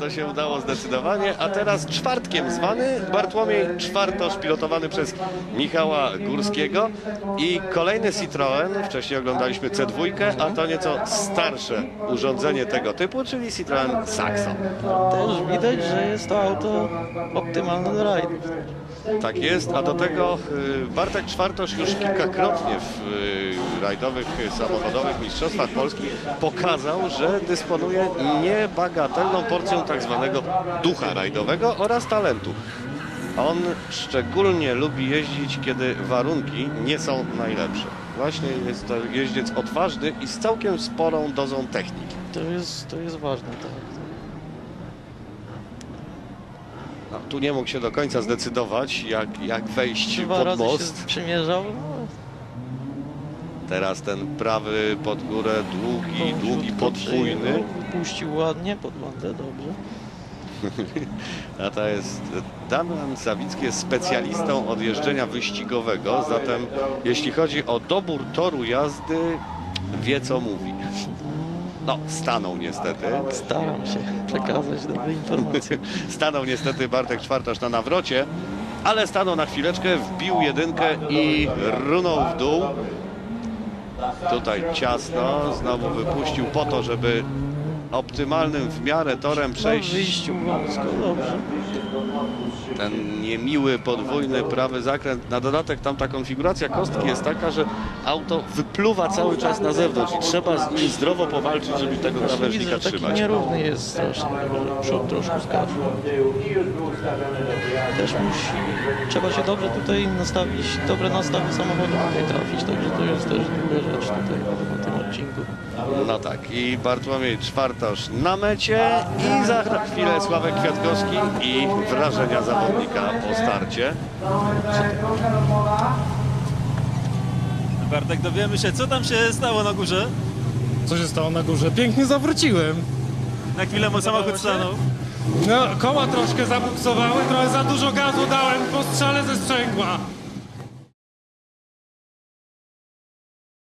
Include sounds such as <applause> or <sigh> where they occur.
to się udało zdecydowanie. A teraz czwartkiem zwany Bartłomiej Czwartosz, pilotowany przez Michała Górskiego. I kolejny Citroën, wcześniej oglądaliśmy C2, a to nieco starsze urządzenie tego typu, czyli Citroën Saxo. Też widać, że jest to auto optymalne do rajdu. Tak jest, a do tego y, Bartek Czwartosz już kilkakrotnie w y, rajdowych, samochodowych mistrzostwach Polski pokazał, że dysponuje niebagatelną porcją tak zwanego ducha rajdowego oraz talentu. On szczególnie lubi jeździć, kiedy warunki nie są najlepsze. Właśnie jest to jeździec odważny i z całkiem sporą dozą techniki. To jest, to jest ważne, tak. No, tu nie mógł się do końca zdecydować, jak, jak wejść Dwa pod razy most. się przymierzał. No, Teraz ten prawy pod górę, długi, długi, podwójny. Puścił ładnie pod bandę, dobrze. <laughs> A to jest Damian Sawicki jest specjalistą od jeżdżenia wyścigowego, zatem jeśli chodzi o dobór toru jazdy, wie co mówi. No, stanął niestety. Staram się przekazać dobre informacje. <laughs> Stanął niestety Bartek Czwartosz na nawrocie, ale stanął na chwileczkę, wbił jedynkę i runął w dół. Tutaj ciasno, znowu wypuścił po to, żeby optymalnym w miarę torem No, w przejść wyjściu dobrze. Ten niemiły podwójny prawy zakręt. Na dodatek tam ta konfiguracja kostki jest taka, że auto wypluwa cały czas na zewnątrz i trzeba z nim zdrowo powalczyć, żeby tego krawężnika trzymać. nierówny jest strasznie, przód troszkę skacze. Też musi, trzeba się dobrze tutaj nastawić, dobre nastawy samochodu tutaj trafić, także to jest też druga rzecz tutaj na tym odcinku. No tak, i Bartłomiej Czwartosz na mecie i za chwilę Sławek Kwiatkowski i wrażenia zawodnika po starcie. Bartek, dowiemy się, co tam się stało na górze? Co się stało na górze? Pięknie zawróciłem. Na chwilę mu samochód stanął. No, koła troszkę zabuksowały, trochę za dużo gazu dałem po strzale ze sprzęgła.